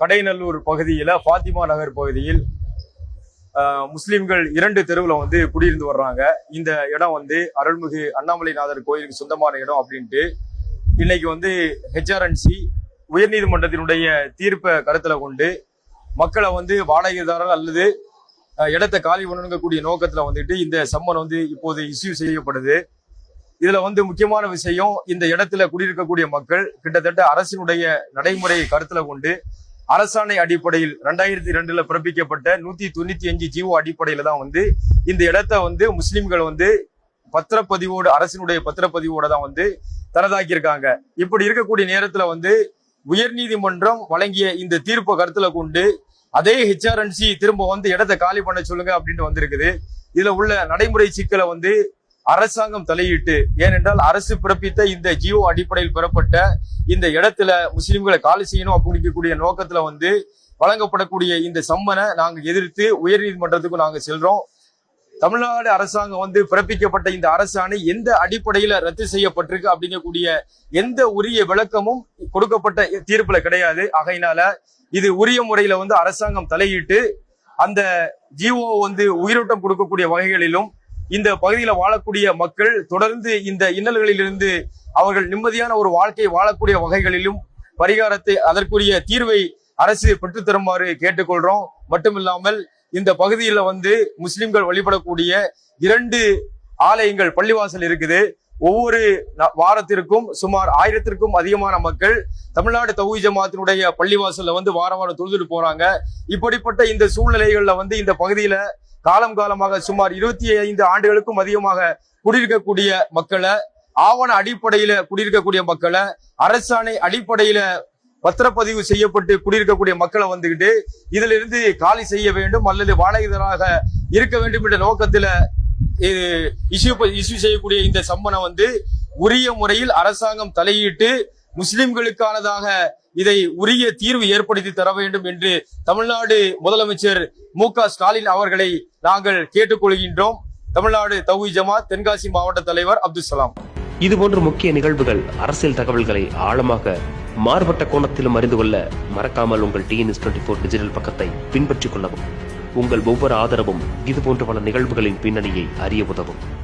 கடைநல்லூர் பகுதியில் ஃபாத்திமா நகர் பகுதியில் முஸ்லீம்கள் இரண்டு தெருவில் வந்து குடியிருந்து வர்றாங்க. இந்த இடம் வந்து அருள்மிகு அண்ணாமலைநாதர் கோயிலுக்கு சொந்தமான இடம் அப்படின்ட்டு இன்னைக்கு வந்து ஹெச்ஆர்என்சி உயர்நீதிமன்றத்தினுடைய தீர்ப்பை கருத்தில் கொண்டு மக்களை வந்து வாடகைதாரர் அல்லது இடத்தை காலி பண்ணணுங்கக்கூடிய நோக்கத்தில் வந்துட்டு இந்த சம்மன் வந்து இப்போது இஷ்யூ செய்யப்படுது. இதுல வந்து முக்கியமான விஷயம் இந்த இடத்துல குடியிருக்கக்கூடிய மக்கள் கிட்டத்தட்ட அரசினுடைய நடைமுறையை கருத்துல கொண்டு அரசாணை அடிப்படையில் ரெண்டாயிரத்தி ரெண்டுல பிறப்பிக்கப்பட்ட நூத்தி தொண்ணூத்தி அஞ்சு ஜீவோ அடிப்படையில தான் வந்து இந்த இடத்த வந்து முஸ்லிம்கள் வந்து பத்திரப்பதிவோடு அரசினுடைய பத்திரப்பதிவோட தான் வந்து தனதாக்கியிருக்காங்க. இப்படி இருக்கக்கூடிய நேரத்துல வந்து உயர்நீதிமன்றம் வழங்கிய இந்த தீர்ப்பை கருத்துல கொண்டு அதே ஹெச்ஆர்என்சி திரும்ப வந்து இடத்தை காலி பண்ண சொல்லுங்க அப்படின்ட்டு வந்திருக்குது. இதுல உள்ள நடைமுறை சிக்கலை வந்து அரசாங்கம் தலையிட்டு ஏனென்றால் அரசு பிறப்பித்த இந்த ஜியோ அடிப்படையில் பெறப்பட்ட இந்த இடத்துல முஸ்லிம்களை காலி செய்யணும் அப்படிங்கக்கூடிய நோக்கத்துல வந்து வழங்கப்படக்கூடிய இந்த சம்மனை நாங்கள் எதிர்த்து உயர்நீதிமன்றத்துக்கு நாங்கள் செல்றோம். தமிழ்நாடு அரசாங்கம் வந்து பிறப்பிக்கப்பட்ட இந்த அரசாணை எந்த அடிப்படையில ரத்து செய்யப்பட்டிருக்கு அப்படிங்கக்கூடிய எந்த உரிய விளக்கமும் கொடுக்கப்பட்ட தீர்ப்புல கிடையாது. ஆகையினால இது உரிய முறையில வந்து அரசாங்கம் தலையிட்டு அந்த ஜிஓ வந்து உயிரோட்டம் கொடுக்கக்கூடிய வகைகளிலும் இந்த பகுதியில வாழக்கூடிய மக்கள் தொடர்ந்து இந்த இன்னல்களிலிருந்து அவர்கள் நிம்மதியான ஒரு வாழ்க்கை வாழக்கூடிய வகைகளிலும் பரிகாரத்தை அதற்குரிய தீர்வை அரசு பெற்றுத்தருமாறு கேட்டுக்கொள்கிறோம் கேட்டுக்கொள்றோம். மட்டுமில்லாமல் இந்த பகுதியில வந்து முஸ்லிம்கள் வழிபடக்கூடிய இரண்டு ஆலயங்கள் பள்ளிவாசல் இருக்குது. ஒவ்வொரு ந- வாரத்திற்கும் சுமார் ஆயிரத்திற்கும் அதிகமான மக்கள் தமிழ்நாடு தகுதி ஜமாத்தினுடைய பள்ளிவாசல்ல வந்து வாரம் வாரம் தொழுதுட்டு போறாங்க. இப்படிப்பட்ட இந்த சூழ்நிலைகள்ல வந்து இந்த பகுதியில காலம் காலமாக சுமார் இருபத்தி ஐந்து ஆண்டுகளுக்கும் அதிகமாக குடியிருக்கக்கூடிய மக்களை ஆவண அடிப்படையில குடியிருக்கக்கூடிய மக்களை அரசாணை அடிப்படையில பத்திரப்பதிவு செய்யப்பட்டு குடியிருக்கக்கூடிய மக்களை வந்துகிட்டு இதுல இருந்து காலி செய்ய வேண்டும் அல்லது வாடகைதராக இருக்க வேண்டும் என்ற நோக்கத்துல இஷ்யூ இஷ்யூ செய்யக்கூடிய இந்த சம்மனை வந்து உரிய முறையில் அரசாங்கம் தலையிட்டு முஸ்லிம்களுக்கானதாக இதை உரிய தீர்வு ஏற்படுத்தி தர வேண்டும் என்று தமிழ்நாடு முதலமைச்சர் மு க ஸ்டாலின் அவர்களை நாங்கள் கேட்டுக்கொள்கின்றோம். தமிழ்நாடு தௌஹி ஜமாத் தென்காசி மாவட்ட தலைவர் அப்துல் சலாம். இதுபோன்ற முக்கிய நிகழ்வுகள் அரசியல் தகவல்களை ஆழமாக மாறுபட்ட கோணத்திலும் அறிந்து கொள்ள மறக்காமல் உங்கள் டிஎன்எஸ் டுவெண்ட்டி ஃபோர் டிஜிட்டல் பக்கத்தை பின்பற்றிக் கொள்ளவும். உங்கள் ஒவ்வொரு ஆதரவும் இதுபோன்ற பல நிகழ்வுகளின் பின்னணியை அறிய உதவும்.